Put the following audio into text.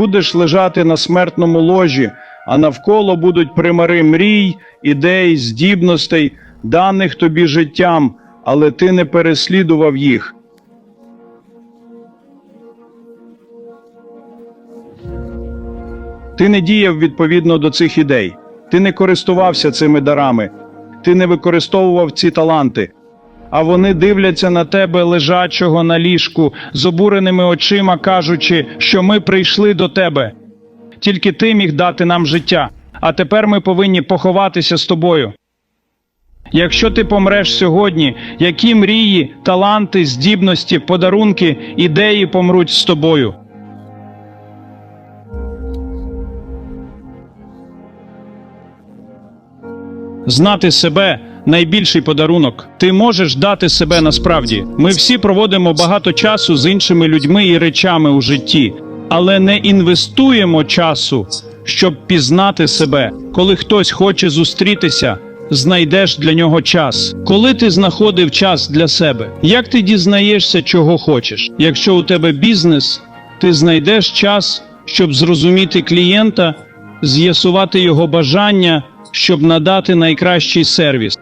будеш лежати на смертному ложі, а навколо будуть примари мрій, ідей, здібностей, даних тобі життям, але ти не переслідував їх. Ти не діяв відповідно до цих ідей, ти не користувався цими дарами, ти не використовував ці таланти. А вони дивляться на тебе лежачого на ліжку з обуреними очима, кажучи, що ми прийшли до тебе. Тільки ти міг дати нам життя, а тепер ми повинні поховатися з тобою. Якщо ти помреш сьогодні, які мрії, таланти, здібності, подарунки, ідеї помруть з тобою? Знати себе найбільший подарунок. Ти можеш дати себе насправді. Ми всі проводимо багато часу з іншими людьми і речами у житті, але не інвестуємо часу, щоб пізнати себе. Коли хтось хоче зустрітися, знайдеш для нього час. Коли ти знаходив час для себе, як ти дізнаєшся, чого хочеш? Якщо у тебе бізнес, ти знайдеш час, щоб зрозуміти клієнта, з'ясувати його бажання, щоб надати найкращий сервіс.